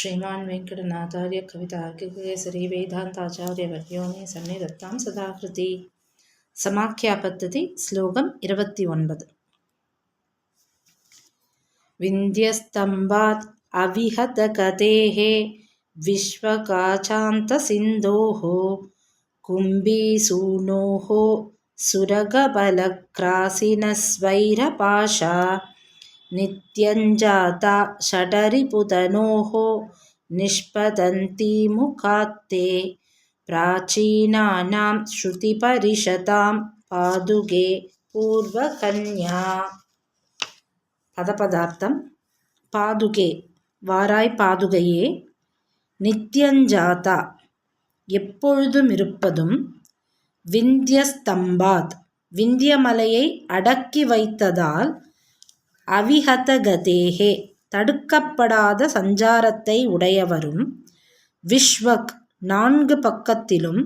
శ్రీమాన్ వెంకటనాథార్య కవితార్కికేసరి వేదాంతాచార్యవర్యో మే సన్నిధత్తాం సదాకృతి సమాఖ్యా పద్ధతి శ్లోకం ఇరవత్తి ఒన్పത് వింధ్యస్తంభాత్ అవిహత కదేహ విశ్వకాచాంత సింధోః కుంభీసూనోః సురగబలక్రాసినస్వైరపాశ नित्यञ्जाता षडरिपुतनोः निष्पतन्ती मुखात्ते प्राचीनानां श्रुतिपरिषतां पादुके பூர்வகன்யா பதபதார்த்தம் பாதுகே வாராய் பாதுகையே நித்யஞ்சாதா எப்பொழுதும் இருப்பதும் விந்தியஸ்தம்பாத் விந்தியமலையை அடக்கி வைத்ததால் அவிஹதகதேகே தடுக்கப்படாத சஞ்சாரத்தை உடையவரும் விஸ்வக் நான்கு பக்கத்திலும்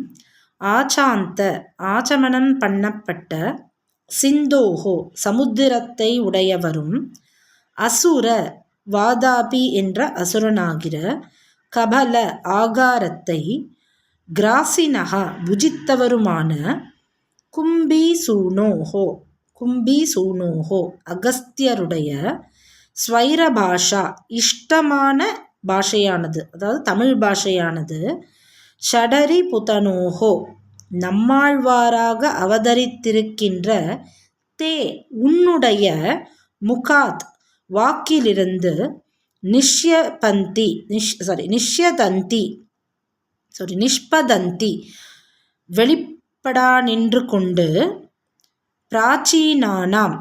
ஆச்சாந்த ஆச்சமனம் பண்ணப்பட்ட சிந்தோஹோ சமுத்திரத்தை உடையவரும் அசுர வாதாபி என்ற அசுரனாகிற கபல ஆகாரத்தை கிராசினகா புஜித்தவருமான கும்பி சூனோஹோ கும்பி சூனோஹோ அகஸ்தியருடைய ஸ்வைர பாஷா இஷ்டமான பாஷையானது அதாவது தமிழ் பாஷையானது ஷடரி புதனோஹோ நம்மாழ்வாராக அவதரித்திருக்கின்ற தே உன்னுடைய முகாத் வாக்கிலிருந்து நிஷ்யபந்தி நிஷ் சாரி நிஷ்யதந்தி சாரி நிஷ்பதந்தி வெளிப்படா நின்று கொண்டு பிராச்சீனானாம்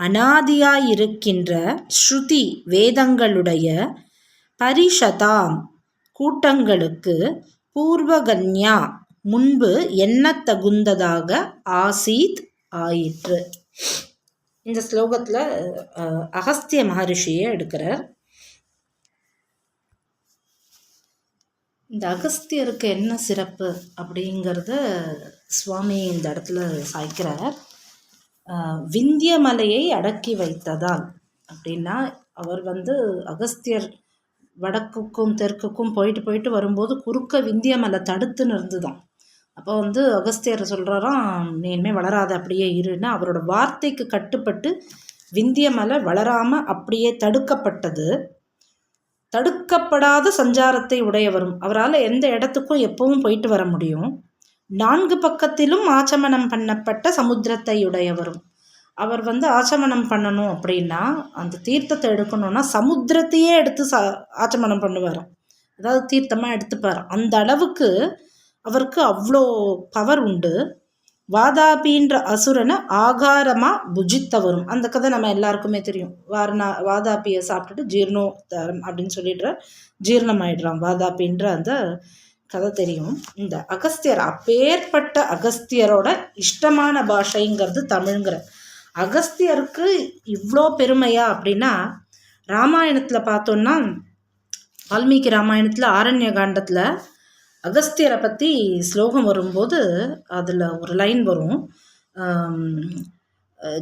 அனாதியாயிருக்கின்ற ஸ்ருதி வேதங்களுடைய பரிஷதாம் கூட்டங்களுக்கு பூர்வகன்யா முன்பு என்ன தகுந்ததாக ஆசீத் ஆயிற்று. இந்த ஸ்லோகத்தில் அகஸ்திய மகரிஷியை எடுக்கிறார். இந்த அகஸ்தியருக்கு என்ன சிறப்பு அப்படிங்கிறத சுவாமி இந்த இடத்துல சாய்க்கிறார். விந்திய மலையை அடக்கி வைத்ததால் அப்படின்னா அவர் வந்து அகஸ்தியர் வடக்குக்கும் தெற்குக்கும் போயிட்டு போயிட்டு வரும்போது குறுக்க விந்திய மலை தடுத்துன்னு இருந்துதான் அப்போ வந்து அகஸ்தியர் சொல்கிறாராம் நீ இனிமேல் வளராத அப்படியே இருன்னு. அவரோட வார்த்தைக்கு கட்டுப்பட்டு விந்திய மலை வளராமல் அப்படியே தடுக்கப்பட்டது. தடுக்கப்படாத சஞ்சாரத்தை உடையவரும் அவரால் எந்த இடத்துக்கும் எப்பவும் போயிட்டு வர முடியும். நான்கு பக்கத்திலும் ஆச்சமனம் பண்ணப்பட்ட சமுத்திரத்தை உடையவரும் அவர் வந்து ஆச்சமனம் பண்ணணும் அப்படின்னா அந்த தீர்த்தத்தை எடுக்கணும்னா சமுத்திரத்தையே எடுத்து ச ஆச்சமனம் பண்ணுவார் அதாவது தீர்த்தமாக எடுத்துப்பார் அந்த அளவுக்கு அவருக்கு அவ்வளோ பவர் உண்டு. வாதாபின்ற அசுரனை ஆகாரமாக புஜித்தவரும். அந்த கதை நம்ம எல்லாருக்குமே தெரியும். வாரணா வாதாபியை சாப்பிட்டுட்டு ஜீர்ணோத்தரம் அப்படின்னு சொல்லிடுற ஜீர்ணமாயிடுறான். வாதாபின்ற அந்த கதை தெரியும். இந்த அகஸ்தியர் அப்பேற்பட்ட அகஸ்தியரோட இஷ்டமான பாஷைங்கிறது தமிழ்ங்கிற. அகஸ்தியருக்கு இவ்வளோ பெருமையா அப்படின்னா ராமாயணத்தில் பார்த்தோன்னா வால்மீகி ராமாயணத்தில் ஆரண்ய காண்டத்தில் அகஸ்தியரை பற்றி ஸ்லோகம் வரும்போது அதில் ஒரு லைன் வரும்.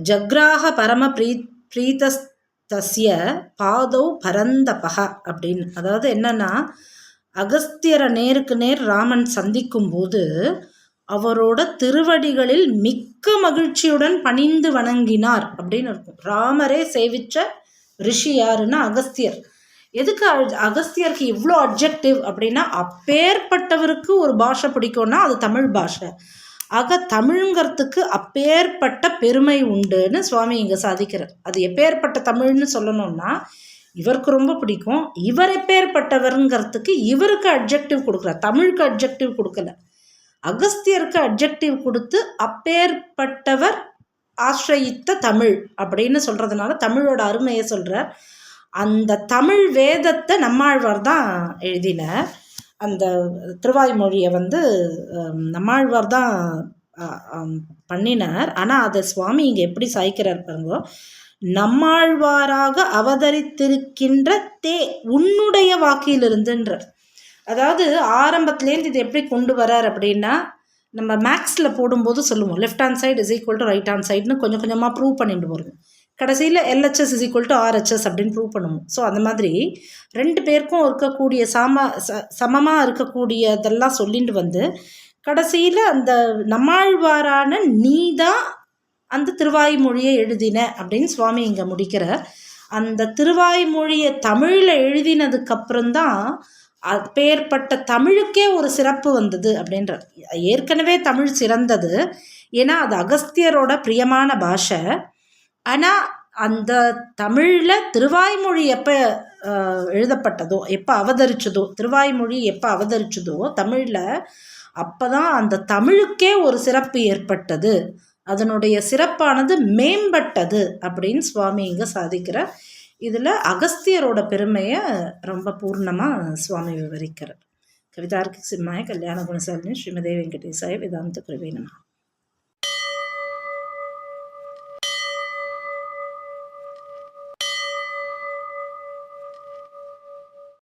ஜக்ராக பரம ப்ரீ ப்ரீதஸ்தஸ்ய பாதோ பரந்தபக அப்படின்னு. அதாவது என்னென்னா அகஸ்தியரை நேருக்கு நேர் ராமன் சந்திக்கும் போது அவரோட திருவடிகளில் மிக்க மகிழ்ச்சியுடன் பணிந்து வணங்கினார் அப்படின்னு இருக்கும் ராமரே சேவிச்ச ரிஷி யாருன்னா அகஸ்தியர். எதுக்கு அகஸ்தியருக்கு இவ்வளோ அப்ஜெக்டிவ் அப்படின்னா அப்பேற்பட்டவருக்கு ஒரு பாஷை பிடிக்கும்னா அது தமிழ் பாஷை. ஆக தமிழுங்கிறதுக்கு அப்பேற்பட்ட பெருமை உண்டுன்னு சுவாமி இங்கே சாதிக்கிறார். அது எப்பேற்பட்ட தமிழ்னு சொல்லணும்னா இவருக்கு ரொம்ப பிடிக்கும். இவர் எப்பேற்பட்டவருங்கிறதுக்கு இவருக்கு அப்ஜெக்டிவ் கொடுக்கல. தமிழுக்கு அப்ஜெக்டிவ் கொடுக்கல. அகஸ்தியருக்கு அப்ஜெக்டிவ் கொடுத்து அப்பேற்பட்டவர் ஆசிரயித்த தமிழ் அப்படின்னு சொல்கிறதுனால தமிழோட அருமையை சொல்கிறார் அந்த தமிழ் வேதத்தை நம்மாழ்வார் தான் எழுதினார் அந்த திருவாய்மொழியை வந்து நம்மாழ்வார் தான் பண்ணினார். ஆனால் அதை சுவாமி இங்கே எப்படி சாய்க்கிறார் பாருங்க நம்மாழ்வாராக அவதரித்திருக்கின்ற தே உன்னுடைய வாக்கிலிருந்துன்றார். அதாவது ஆரம்பத்துலேருந்து இது எப்படி கொண்டு வரார் அப்படின்னா நம்ம மேக்ஸில் போடும்போது சொல்லுவோம் left hand side is equal to right hand சைடுன்னு கொஞ்சம் கொஞ்சமாக ப்ரூவ் பண்ணிட்டு வருவோம் கடைசியில் LHS is equal to RHS அப்படின்னு ப்ரூவ் பண்ணுவோம். ஸோ அந்த மாதிரி ரெண்டு பேருக்கும் இருக்கக்கூடிய சம ச சமமாக இருக்கக்கூடியதெல்லாம் சொல்லிட்டு வந்து கடைசியில் அந்த நம்மாழ்வாரான நீ தான் அந்த திருவாய்மொழியை எழுதின அப்படின்னு சுவாமி இங்கே முடிக்கிறார். அந்த திருவாய்மொழியை தமிழில் எழுதினதுக்கப்புறம்தான் அப்பேற்பட்ட தமிழுக்கே ஒரு சிறப்பு வந்தது அப்படின்ற ஏற்கனவே தமிழ் சிறந்தது. ஏன்னா அது அகஸ்தியரோட பிரியமான பாஷை. ஆனால் அந்த தமிழில் திருவாய்மொழி எப்போ எழுதப்பட்டதோ எப்போ அவதரிச்சதோ திருவாய்மொழி எப்போ அவதரிச்சதோ தமிழில் அப்போ தான் அந்த தமிழுக்கே ஒரு சிறப்பு ஏற்பட்டது. அதனுடைய சிறப்பானது மேம்பட்டது அப்படின்னு சுவாமி இங்கே சாதிக்கிறார். இதில் அகஸ்தியரோட பெருமையை ரொம்ப பூர்ணமாக சுவாமி விவரிக்கிறார். கவிதார்க்கு சிம்மாய கல்யாண குணசாலினி ஸ்ரீமதே வெங்கடேசாய வேதாந்த குருவே